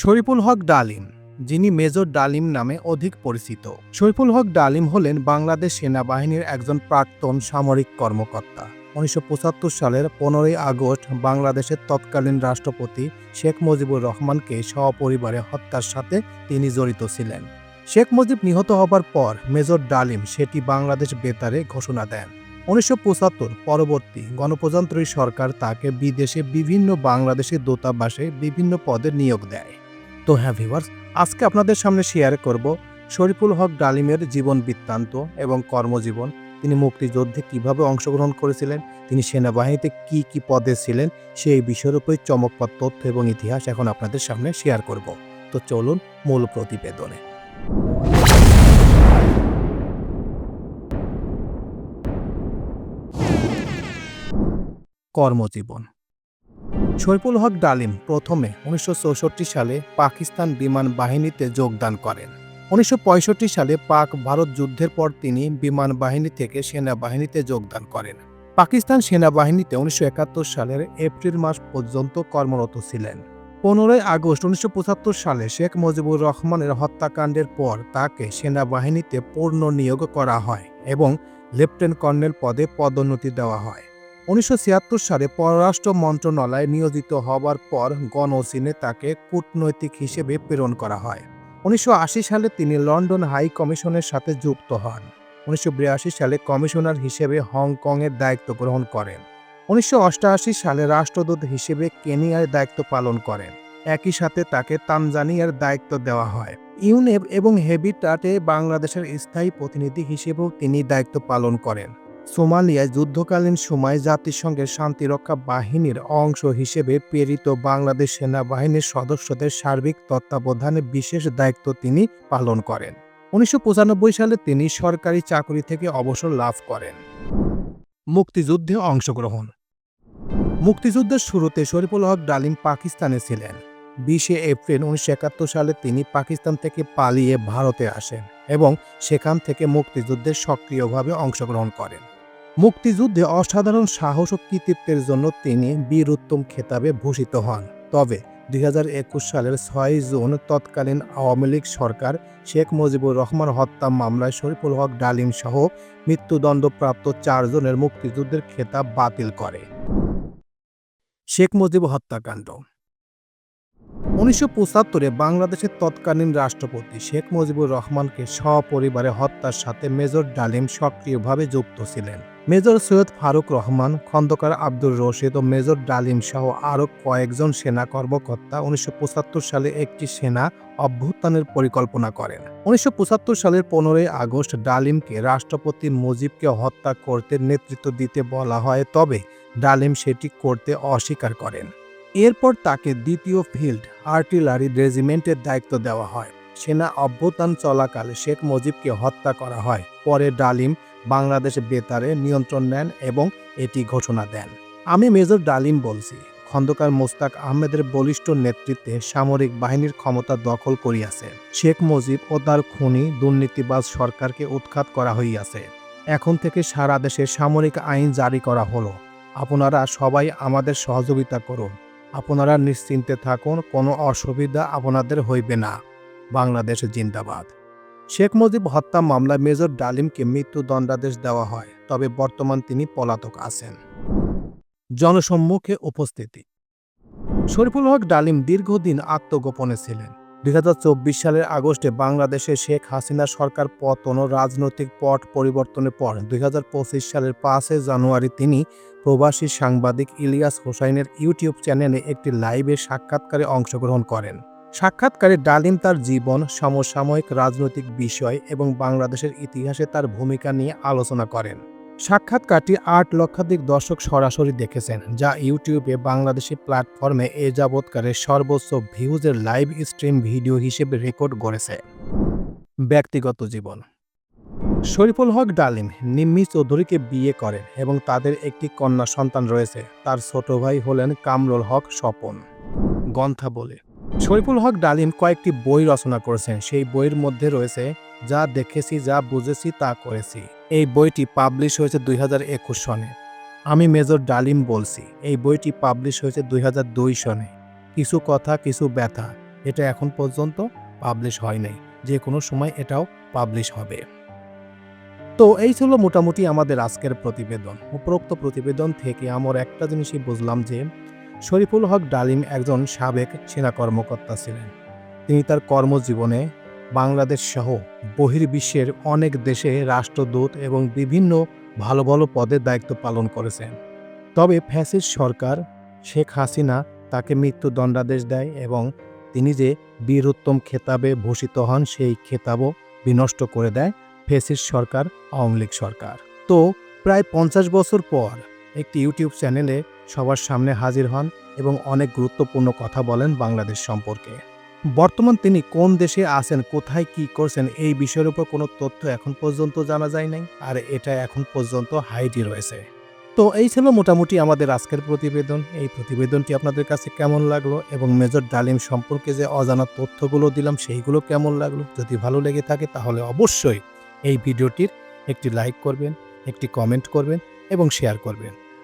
শরীফুল হক ডালিম, যিনি মেজর ডালিম নামে অধিক পরিচিত। শরীফুল হক ডালিম হলেন বাংলাদেশ সেনাবাহিনীর একজন প্রাক্তন সামরিক কর্মকর্তা। উনিশশো পঁচাত্তর সালের পনেরোই আগস্ট বাংলাদেশের তৎকালীন রাষ্ট্রপতি শেখ মুজিবুর রহমানকে সপরিবারে হত্যার সাথে তিনি জড়িত ছিলেন। শেখ মুজিব নিহত হবার পর মেজর ডালিম সেটি বাংলাদেশ বেতারে ঘোষণা দেন। উনিশশো পঁচাত্তর পরবর্তী গণপ্রজাতন্ত্রী সরকার তাকে বিদেশে বিভিন্ন বাংলাদেশি দূতাবাসে বিভিন্ন পদে নিয়োগ দেয়। তো হ্যাঁ ভিভার্স আজকে আপনাদের সামনে শেয়ার করব শরীফুল হক ডালিমের জীবন বৃত্তান্ত এবং কর্মজীবন। তিনি মুক্তিযুদ্ধে কীভাবে অংশগ্রহণ করেছিলেন, তিনি সেনাবাহিনীতে কি কি পদে ছিলেন, সেই বিষয়ের উপরে চমকপ্রদ তথ্য এবং ইতিহাস এখন আপনাদের সামনে শেয়ার করব। তো চলুন মূল প্রতিবেদনে। কর্মজীবন। শরীফুল হক ডালিম প্রথমে উনিশশো চৌষট্টি সালে পাকিস্তান বিমান বাহিনীতে যোগদান করেন। উনিশশো পঁয়ষট্টি সালে পাক ভারত যুদ্ধের পর তিনি বিমান বাহিনী থেকে সেনাবাহিনীতে যোগদান করেন। পাকিস্তান সেনাবাহিনীতে উনিশশো একাত্তর সালের এপ্রিল মাস পর্যন্ত কর্মরত ছিলেন। পনেরোই আগস্ট উনিশশো পঁচাত্তর সালে শেখ মুজিবুর রহমানের হত্যাকাণ্ডের পর তাকে সেনাবাহিনীতে পূর্ণ নিয়োগ করা হয় এবং লেফটেন্যান্ট কর্নেল পদে পদোন্নতি দেওয়া হয়। উনিশশো ছিয়াত্তর সালে পররাষ্ট্র মন্ত্রণালয়ে নিয়োজিত হবার পর গণচিনে তাকে কূটনৈতিক হিসেবে প্রেরণ করা হয়। উনিশশো আশি সালে তিনি লন্ডন হাই কমিশনের সাথে যুক্ত হন। উনিশশো বিরাশি সালে কমিশনার হিসেবে হংকংয়ের দায়িত্ব গ্রহণ করেন। উনিশশো সালে রাষ্ট্রদূত হিসেবে কেনিয়ার দায়িত্ব পালন করেন। একই সাথে তাকে তানজানিয়ার দায়িত্ব দেওয়া হয়। ইউনেপ এবং হেবিটাটে বাংলাদেশের স্থায়ী প্রতিনিধি হিসেবেও তিনি দায়িত্ব পালন করেন। সোমালিয়ায় যুদ্ধকালীন সময় জাতিসংঘের শান্তিরক্ষা বাহিনীর অংশ হিসেবে প্রেরিত বাংলাদেশ সেনাবাহিনীর সদস্যদের সার্বিক তত্ত্বাবধানে বিশেষ দায়িত্ব তিনি পালন করেন। উনিশশো পঁচানব্বই সালে তিনি সরকারি চাকরি থেকে অবসর লাভ করেন। মুক্তিযুদ্ধে অংশগ্রহণ। মুক্তিযুদ্ধের শুরুতে শরীফুল হক ডালিম পাকিস্তানে ছিলেন। বিশে এপ্রিল উনিশশো একাত্তর সালে তিনি পাকিস্তান থেকে পালিয়ে ভারতে আসেন এবং সেখান থেকে মুক্তিযুদ্ধে সক্রিয়ভাবে অংশগ্রহণ করেন। মুক্তিযুদ্ধে অসাধারণ সাহস ও কৃতিত্বের জন্য তিনি বীর উত্তম খেতাবে ভূষিত হন। তবে দুই সালের ছয় জুন তৎকালীন আওয়ামী লীগ সরকার শেখ মুজিবুর রহমান হত্যা মামলায় শরীফুল হক, ডালিম সহ মৃত্যুদণ্ডপ্রাপ্ত চারজনের মুক্তিযুদ্ধের খেতাব বাতিল করে। শেখ মুজিব হত্যাকাণ্ড উনিশশো পঁচাত্তরে বাংলাদেশের তৎকালীন রাষ্ট্রপতি শেখ মুজিবুর রহমানকে সপরিবারে হত্যার সাথে মেজর ডালিম সক্রিয়ভাবে যুক্ত ছিলেন। মেজর সৈয়দ ফারুক রহমান, খন্দকার আব্দুর রশিদ ও মেজর ডালিম সহ আরও কয়েকজন সেনা কর্মকর্তা উনিশশো পঁচাত্তর সালে একটি সেনা অভ্যুত্থানের পরিকল্পনা করেন। উনিশশো পঁচাত্তর সালের পনেরোই আগস্ট ডালিমকে রাষ্ট্রপতি মুজিবকে হত্যা করতে নেতৃত্ব দিতে বলা হয়, তবে ডালিম সেটি করতে অস্বীকার করেন। এরপর তাকে দ্বিতীয় ফিল্ড আর্টিলারি রেজিমেন্টের দায়িত্ব দেওয়া হয়। সেনা অভ্যুত্থান চলাকালে শেখ মুজিবকে হত্যা করা হয়। পরে ডালিম বাংলাদেশ বেতারে নিয়ন্ত্রণ নেন এবং এটি ঘোষণা দেন। আমি মেজর ডালিম বলছি, খন্দকার মোস্তাক আহমেদের বলিষ্ঠ নেতৃত্বে সামরিক বাহিনীর ক্ষমতা দখল করিয়াছে। শেখ মুজিব ও তার খুনি দুর্নীতিবাজ সরকারকে উৎখাত করা হইয়াছে। এখন থেকে সারা দেশে সামরিক আইন জারি করা হলো। আপনারা সবাই আমাদের সহযোগিতা করুন। আপনারা নিশ্চিন্তে থাকুন, কোনো অসুবিধা আপনাদের হইবে না। বাংলাদেশ জিন্দাবাদ। শেখ মুজিব হত্যা মামলায় মেজর ডালিমকে মৃত্যুদণ্ডাদেশ দেওয়া হয়, তবে বর্তমান তিনি পলাতক আছেন। জনসম্মুখে উপস্থিতি। শরীফুল হক ডালিম দীর্ঘদিন আত্মগোপনে ছিলেন। দুই হাজার চব্বিশ সালের আগস্টে বাংলাদেশে শেখ হাসিনা সরকার পতন ও রাজনৈতিক পট পরিবর্তনের পর দুই হাজার পঁচিশ সালের পাঁচে জানুয়ারি তিনি প্রবাসী সাংবাদিক ইলিয়াস হোসাইনের ইউটিউব চ্যানেলে একটি লাইভে সাক্ষাৎকারে অংশগ্রহণ করেন। সাক্ষাৎকারে ডালিম তার জীবন, সমসাময়িক রাজনৈতিক বিষয় এবং বাংলাদেশের ইতিহাসে তার ভূমিকা নিয়ে আলোচনা করেন। সাক্ষাৎকারটি আট লক্ষাধিক দর্শক সরাসরি দেখেছেন, যা ইউটিউবে বাংলাদেশি প্ল্যাটফর্মে এ যাবৎকারের সর্বোচ্চ ভিউজের লাইভ স্ট্রিম ভিডিও হিসেবে রেকর্ড করেছে ব্যক্তিগত জীবন। শরীফুল হক ডালিম, নিম্মি চৌধুরীকে বিয়ে করেন এবং তাদের একটি কন্যা সন্তান রয়েছে, তার ছোট ভাই হলেন কামরুল হক স্বপন। গন্থা বলে, শরীফুল হক ডালিম কয়েকটি বই রচনা করেছেন, সেই বইয়ের মধ্যে রয়েছে যা দেখেছি, যা বুঝেছি, তা করেছি। এই বইটি পাবলিশ হয়েছে দুই হাজার একুশ সনে। আমি মেজর ডালিম বলছি, এই বইটি পাবলিশ হয়েছে দুই হাজার দুই সনে। কিছু কথা, কিছু ব্যথা, এটা এখন পর্যন্ত পাবলিশ হয় নাই। যে কোনো সময় এটাও পাবলিশ হবে। তো এই ছিল মোটামুটি আমাদের আজকের প্রতিবেদন। উপরোক্ত প্রতিবেদন থেকে আমার একটা জিনিসই বুঝলাম যে, শরীফুল হক ডালিম একজন সাবেক সেনা কর্মকর্তা ছিলেন। তিনি তার কর্মজীবনে বাংলাদেশ সহ বহির্বিশ্বের অনেক দেশে রাষ্ট্রদূত এবং বিভিন্ন ভালো ভালো পদের দায়িত্ব পালন করেছেন। তবে ফ্যাসিস্ট সরকার শেখ হাসিনা তাকে মৃত্যুদণ্ডাদেশ দেয় এবং তিনি যে বীরোত্তম খেতাবে ভূষিত হন, সেই খেতাবও বিনষ্ট করে দেয় ফেসিস্ট সরকার, আওয়ামী লীগ সরকার। তো প্রায় পঞ্চাশ বছর পর একটি ইউটিউব চ্যানেলে সবার সামনে হাজির হন এবং অনেক গুরুত্বপূর্ণ কথা বলেন বাংলাদেশ সম্পর্কে। বর্তমান তিনি কোন দেশে আছেন, কোথায় কি করছেন, এই বিষয়ের উপর কোনো তথ্য এখন পর্যন্ত জানা যায় নাই, আর এটা এখন পর্যন্ত হাইডি রয়েছে। তো এই ছিল মোটামুটি আমাদের আজকের প্রতিবেদন। এই প্রতিবেদনটি আপনাদের কাছে কেমন লাগল এবং মেজর ডালিম সম্পর্কে যে অজানা তথ্যগুলো দিলাম, সেইগুলো কেমন লাগল? যদি ভালো লেগে থাকে তাহলে অবশ্যই এই ভিডিওটির একটি লাইক করবেন, একটি কমেন্ট করবেন এবং শেয়ার করবেন।